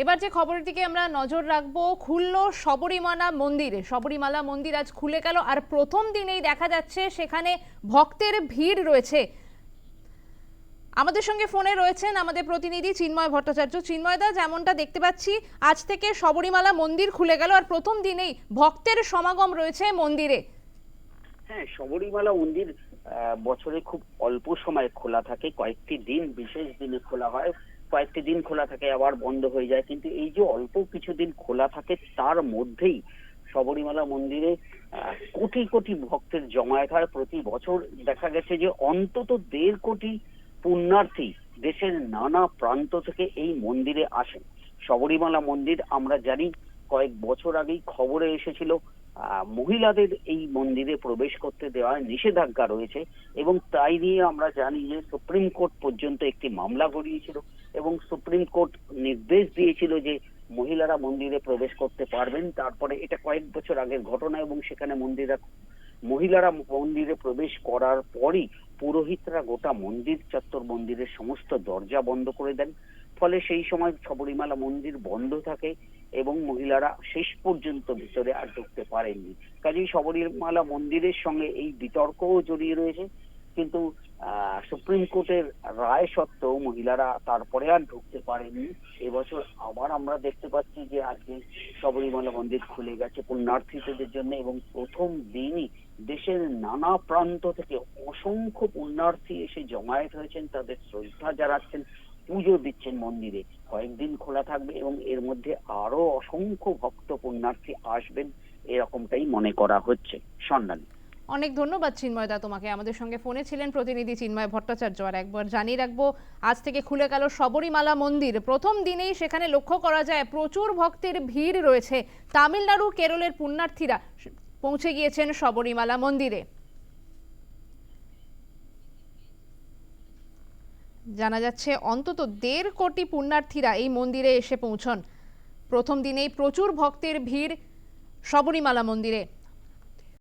এবার যে খবরের দিকে আমরা নজর রাখব, খুললো শবরীমালা মন্দিরে। শবরীমালা মন্দির আজ খুলে গেল আর প্রথম দিনেই দেখা যাচ্ছে সেখানে ভক্তের ভিড় রয়েছে। আমাদের সঙ্গে ফোনে রয়েছেন আমাদের প্রতিনিধি চিন্ময় ভট্টাচার্য। চিন্ময়দা যেমনটা দেখতে পাচ্ছি, আজ থেকে শবরীমালা মন্দির খুলে গেল আর প্রথম দিনেই ভক্তের সমাগম রয়েছে মন্দিরে। হ্যাঁ শবরীমালা মন্দির বছরে খুব অল্প সময় খোলা থাকে। কয়েকটি দিন, বিশেষ দিনে খোলা হয়। কয়েকটি দিন খোলা থাকে, আবার বন্ধ হয়ে যায়। কিন্তু এই যে অল্প কিছুদিন খোলা থাকে, তার মধ্যেই শবরীমালা মন্দিরে কোটি কোটি ভক্তের জমায়েত হয়। প্রতি বছর দেখা গেছে যে অন্তত দেড় কোটি পুণ্যার্থী দেশের নানা প্রান্ত থেকে এই মন্দিরে আসেন। শবরীমালা মন্দির, আমরা জানি, কয়েক বছর আগেই খবরে এসেছিল মহিলাদের এই মন্দিরে প্রবেশ করতে দেওয়া নিষেধাজ্ঞা রয়েছে এবং তাই নিয়ে আমরা জানি যে সুপ্রিম কোর্ট পর্যন্ত একটি মামলা গড়িয়েছিল এবং সুপ্রিম কোর্ট নির্দেশ দিয়েছিল যে মহিলারা মন্দিরে প্রবেশ করতে পারবেন। তারপরে এটা কয়েক বছর আগের ঘটনা এবং সেখানে মন্দিরা, মহিলারা মন্দিরে প্রবেশ করার পরই পুরোহিতরা গোটা মন্দির চত্বর মন্দিরের সমস্ত দরজা বন্ধ করে দেন। ফলে সেই সময় শবরীমালা মন্দির বন্ধ থাকে এবং মহিলারা শেষ পর্যন্ত ভিতরে আর ঢুকতে পারেননি। কাজেই শবরীমালা মন্দিরের সঙ্গে এই বিতর্কও জড়িয়ে রয়েছে। কিন্তু সুপ্রিম কোর্টের রায় সত্ত্বেও মহিলারা তারপরে আর ঢুকতে পারেননি। এবছর আবার আমরা দেখতে পাচ্ছি যে আজকে শবরীমালা মন্দির খুলে গেছে পুণ্যার্থীদের জন্য এবং প্রথম দিনই দেশের নানা প্রান্ত থেকে অসংখ্য পুণ্যার্থী এসে জমায়েত হয়েছেন। তাদের শ্রদ্ধা জানাচ্ছেন। পুজো দিচ্ছেন মন্দিরে। কয়েকদিন খোলা থাকবে এবং এর মধ্যে আরও অসংখ্য ভক্ত পুণ্যার্থী আসবেন, এরকমটাই মনে করা হচ্ছে। সন্ধানী। অনেক ধন্যবাদ চিন্ময় দা তোমাকে। আমাদের সঙ্গে ফোনে ছিলেন প্রতিনিধি চিন্ময় ভট্টাচার্য। আর একবার জানিয়ে রাখব, আজ থেকে খুলে গেল শবরীমালা মন্দির। প্রথম দিনেই সেখানে লক্ষ্য করা যায়, প্রচুর ভক্তের ভিড় রয়েছে। তামিলনাড়ু, কেরলের পুণ্যার্থীরা পৌঁছে গিয়েছেন শবরীমালা মন্দিরে। জানা যাচ্ছে, অন্তত দেড় কোটি পুণ্যার্থীরা এই মন্দিরে এসে পৌঁছন। প্রথম দিনেই প্রচুর ভক্তের ভিড় শবরীমালা মন্দিরে।